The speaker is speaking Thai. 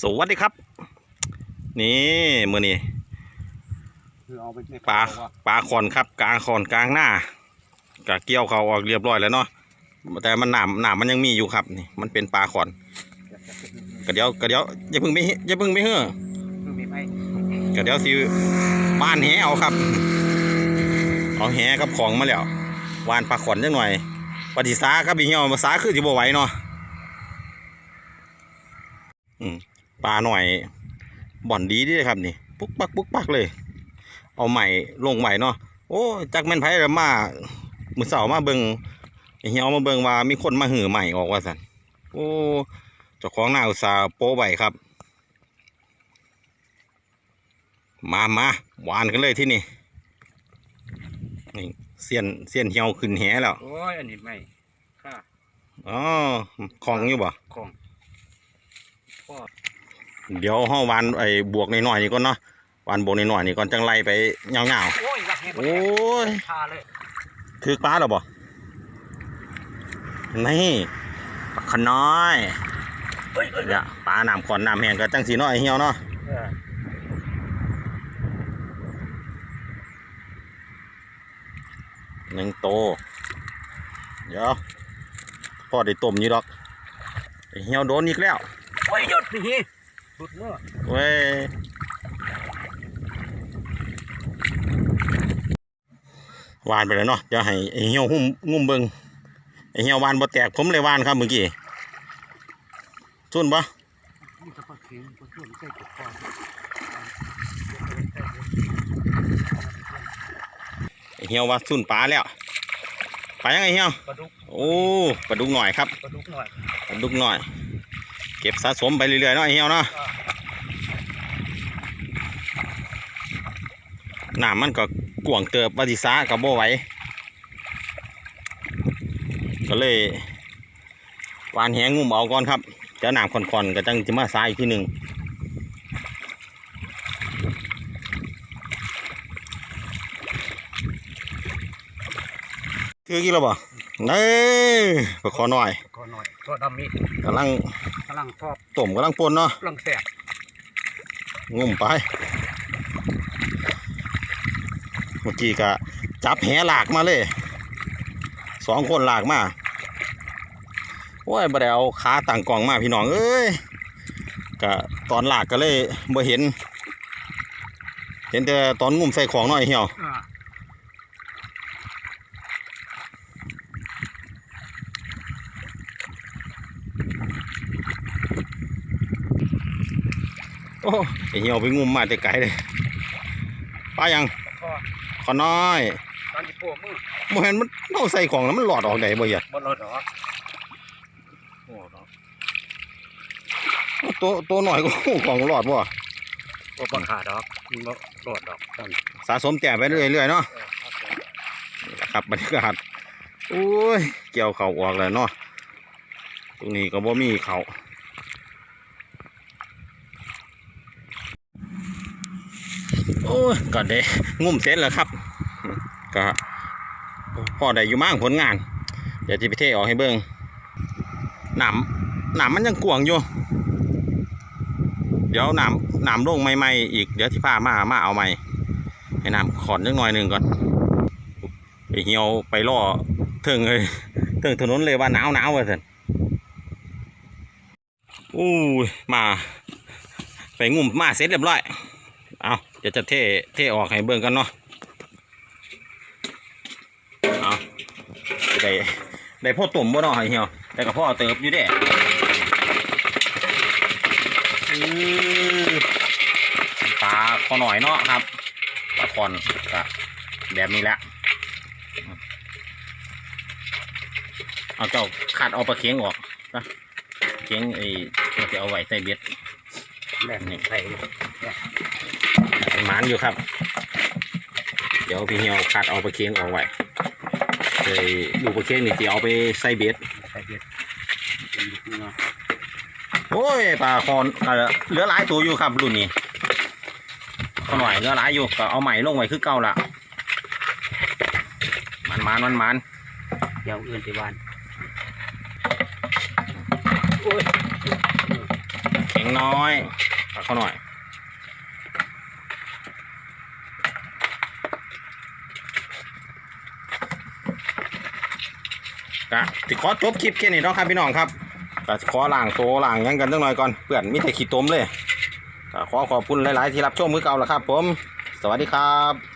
สวัสดีครับ นี่มือนี่คือเอาไปเม็ดปลาปลาคอนครับ กลางคอนกลางหน้ากะเกี่ยวเขาออกเรียบร้อยแล้วเนาะแต่มันหนามหนามมันยังมีอยู่ครับนี่มันเป็นปลาคอนกะเดี๋ยวกะเดี๋ยวอย่าเพิ่งไปอย่าเพิ่งไปเฮ้อคือมีไหมกะเดี๋ยวสิบ้านแหเอาครับเอาแหกับของมาแล้ววานปลาขอนจังหน่อยปฏิสาครับพี่เหี่ยวภาษาคือสิบ่ไหวเนาะอืม ปลาหน่อย บ่อนดีเดีครับนี่ ปุ๊กปักปุ๊กปักเลย เอาใหม่ลงใหม่เนาะโอ้จักแม่นไผแล้วมามื้อเช้ามาเบิ่งไอ้เหี่ยวมาเบิ่งว่ามีคนมาหือใหม่ออกว่าซั่นโอ้เจ้าของหน้าอุตสาห์โป้ไว้ครับ มามาหวานกันเลยที่นี่นี่เสียนเสียนเหี่ยวขึ้นแหแล้วโอ้ยอันนี้ไม่ค่าอ๋อของอยู่บ่ของพ่อ เดี๋ยวห้อวานไอ้บวกน้อยๆนี่ก่อนเนาะวานบวกน้อยๆนี่ก่อนจังไล่ไปเงาโอ้ยรักแห้งๆโอ้ยคาเลยคือปลาหรอบ่นี่ปลาขน้อยเฮ้ยเฮ้ยเนี่ยปลาหน้ำขอนหน้ำแห้งก็จังสีน้อยเหี่ยวเนาะหนึ่งโต เดี๋ยวพ่อได้ต้มอยู่ดอกเหี่ยวโดนอีกแล้วโอ้ยหยุดพี่ สุดเมื่อเว้ยวานไปแล้วเนาะเดี๋ยวให้ไอ้เหี่ยวหุ้มงุ่มเบิงไอ้เหี่ยววานบ่แตกผมเลยวานครับเมื่อกี้สุนปะนี่จะปลาเค็มปลาช่วงใส่กบคอไอ้เหี่ยวว่าสุนปลาแล้วปลายังไงเหี่ยวปลาดุกโอ้ปลาดุกหน่อยครับปลาดุกหน่อยปลาดุกหน่อย เก็บสะสมไปเรื่อยๆเนาะไอ้เหี่ยวเนาะ น้ำมันก็กวางเติบปฏิสากับโบไหวก็เลยวานแหงงุ่มเอาก่อนครับเดี๋ยวน้ำค่อนๆก็จังจะมาซาอีกทีหนึ่งคือกี่แล้วบ่เอ้ยไปขอหน่อยคอหน่อยตัวดำนี่กำลังกำลังชอบต้มกำลังปนเนาะกำลังแสบงุ่มไป เมื่อกี้ก็จับแหหลากมาเลยสองคนหลากมาโอ้ยบ่ได้เอาขาต่างกล่องมาพี่น้องเอ้ยก็ตอนหลากก็เลยบ่เห็น เห็นแต่ตอนงุ่มใส่ของหน่อยเหี่ยวอ่าโอ้ไอเหี่ยวไปงุ่มมาแต่ไกลเลยป้ายังพ่อ ขอน้อยตอนที่ปวดมือบ่เห็นมันเอาใส่ของแล้วมันหลอดออกได้บ่เหรอบนรถเหรอโอ้ดอกตัวตัวหน่อยก็ของหลอดบ่โอ้ปลาขาดอกมันบ่รอดดอกตอนสะสมแต้มไปเรื่อยๆเนาะเออครับผมนี่แหละครับบรรยากาศโอ้ยเกี่ยวเขาออกแล้วเนาะตรงนี้ก็บ่มีเขา โอ้ก็ได้งุ่มเสร็จแล้วครับ ก็พอได้อยู่มั่งผลงาน เดี๋ยวจะไปเทออกให้เบิ่งหนามหนามมันยังกวงอยู่ เดี๋ยวหนามหนามลงใหม่ๆอีก เดี๋ยวที่พามามาเอาใหม่ให้หน้ำขอนนิดหน่อยหนึ่งก่อนไปเหี่ยวไปล่อเถิงเลยเถิงถนนเลยว่าหนาวหนาวว่าสันอู้มา ไปงุ่มมาเสร็จเรียบร้อย เอาเดี๋ยวจะเทเทออกให้เบิ่งกันเนาะเอาได้ได้พ่อตุ่มบ่เนาะไอ้เหี่ยวได้กับพ่อเติบอยู่เด้อื้อปลาคอหน่อยเนาะครับปลาคอนก็แบบนี้แหละเอาเจ้าขาดเอาปลาเค็งออกนะเค็งไอ้เราจะเอาไว้ใส่เบ็ด แม่นี่ใส่มันหมานอยู่ครับ เดี๋ยวพี่เหี่ยวขาดเอาปลาเค็งออกไว้เลยดูปลาเค็งนี่จะเอาไปใส่เบ็ดใส่เบ็ดเป็นลูกเนาะโอ้ยปลาคอนเอ่อเหลือหลายตัวอยู่ครับรุ่นนี้ก็หน่อยเหลือหลายอยู่ก็เอาใหม่ลงไว้คือเก่าละมันมันมันมันเดี๋ยวอื่นไปบ้านแข็งงน้อย ปลาเขาหน่อย กะติขอจบคลิปแค่นี้เนาะครับพี่น้องครับกะขอล่างโตล่างยังกันจังหน่อยก่อนเพื่อนมิแต่ขี้ต้มเลยก็ขอขอบคุณหลาย ๆ ที่รับชมมือเก่าแล้วครับ ผม สวัสดีครับ